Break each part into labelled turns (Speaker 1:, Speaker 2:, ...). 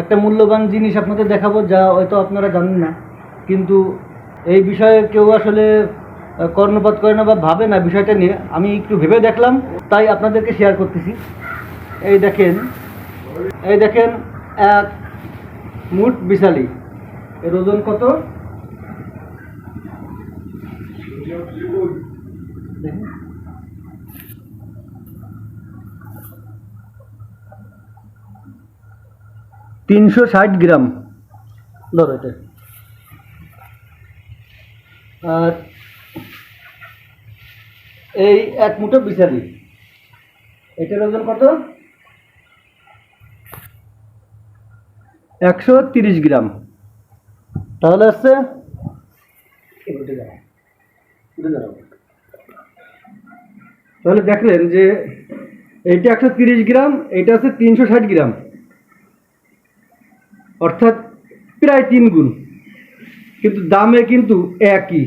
Speaker 1: একটা মূল্যবান জিনিস আপনাদের দেখাবো যা হয়তো আপনারা জানেন না। কিন্তু এই বিষয়ে কেউ আসলে কর্ণপাত করে না বা ভাবে না বিষয়টা নিয়ে। আমি একটু ভেবে দেখলাম, তাই আপনাদেরকে শেয়ার করতেছি। এই দেখেন এই দেখেন এক মুঠ বিশালি। এর ওজন কত? দেখেন। তিনশো ষাট গ্রাম। ধরো এটা। আর এই এক মুঠো বিশালি এটার ওজন কত? একশো তিরিশ গ্রাম। তাহলে আসছে। তাহলে দেখলেন যে এইটা একশো তিরিশ গ্রাম এইটা আছে তিনশো ষাট গ্রাম। অর্থাৎ প্রায় তিন গুণ। কিন্তু দামে কিন্তু একই।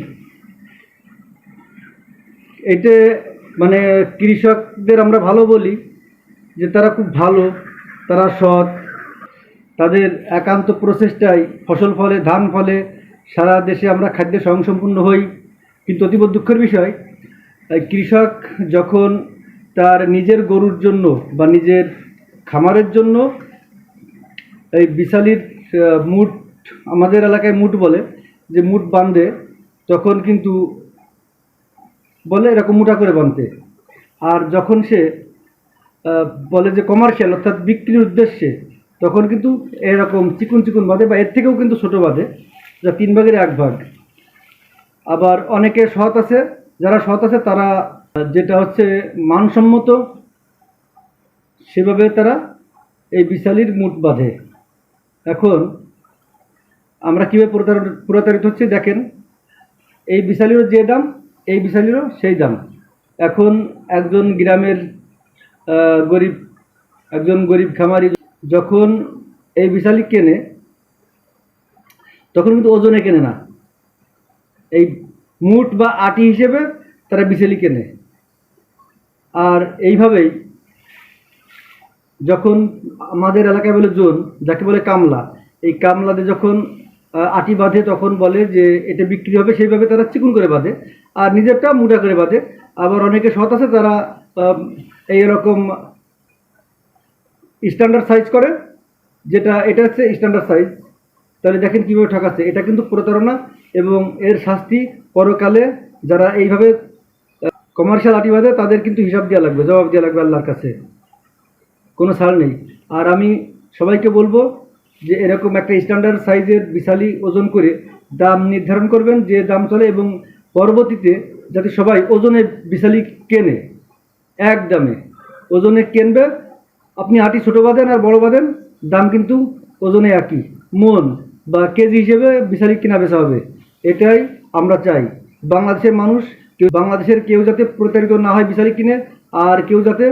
Speaker 1: এতে মানে কৃষকদের আমরা ভালো বলি, যে তারা খুব ভালো, তারা সৎ, তাদের একান্ত প্রচেষ্টায় ফসল ফলে, ধান ফলে, সারা দেশে আমরা খাদ্যে স্বয়ংসম্পূর্ণ হই। কিন্তু অতীব দুঃখের বিষয়, এই কৃষক যখন তার নিজের গরুর জন্য বা নিজের খামারের জন্য এই বিশালির মুঠ, আমাদের এলাকায় মুঠ বলে, যে মুঠ বাঁধে, তখন কিন্তু বলে এরকম মোটা করে বাঁধতে আর যখন সে বলে যে কমার্শিয়াল অর্থাৎ বিক্রির উদ্দেশ্যে, তখন কিন্তু এরকম চিকুন চিকুন বাঁধে বা এর থেকেও কিন্তু ছোটো বাঁধে, যা তিন ভাগের এক ভাগ। আবার অনেকে সৎ আছে, যারা সৎ আছে তারা, যেটা হচ্ছে মানসম্মত, সেভাবে তারা এই বিশালির মুঠ বাঁধে। এখন আমরা কীভাবে প্রতার- প্রতারিত হচ্ছে? দেখেন, এই বিশালিরও যে দাম, এই বিশালিরও সেই দাম। এখন একজন গ্রামের গরিব, একজন গরিব খামারি যখন এই বিশালি কেনে, তখন কিন্তু ওজনে কেনে না। এই মুঠ বা আটি হিসেবে তারা বিশালি কেনে। আর এইভাবেই যখন আমাদের এলাকায় বলে জোন, যাকে বলে কামলা, এই কামলাতে যখন আটি বাঁধে তখন বলে যে এটা বিক্রি হবে, সেইভাবে তারা চিকুন করে বাঁধে। আর নিজেরটা মুটা করে বাঁধে। আবার অনেকে সৎ আছে, তারা এইরকম স্ট্যান্ডার্ড সাইজ করে, যেটা, এটা হচ্ছে স্ট্যান্ডার্ড সাইজ তাহলে দেখেন কীভাবে ঠকাচ্ছে। এটা কিন্তু প্রতারণা এবং এর শাস্তি পরকালে যারা এইভাবে কমার্শিয়াল আটি বাঁধে, তাদের কিন্তু হিসাব দেওয়া লাগবে, জবাব দেওয়া লাগবে আল্লাহর কাছে। কোনো ছাড় নেই। আর আমি সবাইকে বলব যে এরকম একটা স্ট্যান্ডার্ড সাইজের বিশালি ওজন করে দাম নির্ধারণ করবেন, যে দাম চলে এবং পরবর্তীতে যাতে সবাই ওজনে বিশালি কেনে, এক দামে। ওজনে কেনবে, আপনি আটি ছোটো বাঁধেন আর বড় বাঁধেন, দাম কিন্তু ওজনে একই। মন বা কেজি হিসেবে বিশালি কেনা বেচা হবে। এটাই আমরা চাই। বাংলাদেশের মানুষ, কেউ বাংলাদেশের কেউ যাতে প্রতারিত না হয় বিশালি কিনে, আর কেউ যাতে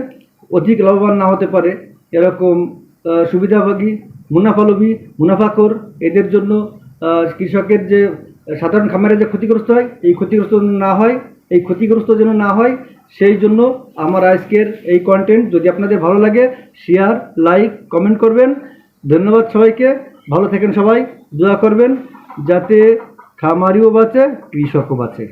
Speaker 1: অধিক লাভবান না হতে পারে। এরকম সুবিধাভোগী, মুনাফালোভী, মুনাফাখোর, এদের জন্য কৃষকের যে সাধারণ খামারে যে ক্ষতিগ্রস্ত হয়, এই ক্ষতিগ্রস্ত না হয়, এই ক্ষতিগ্রস্ত যেন না হয়, সেই জন্য আমার আজকের এই কন্টেন্ট যদি আপনাদের ভালো লাগে শেয়ার লাইক কমেন্ট করবেন। ধন্যবাদ সবাইকে। ভালো থাকেন সবাই। দোয়া করবেন যাতে খামারিও বাঁচে, কৃষকও বাঁচে।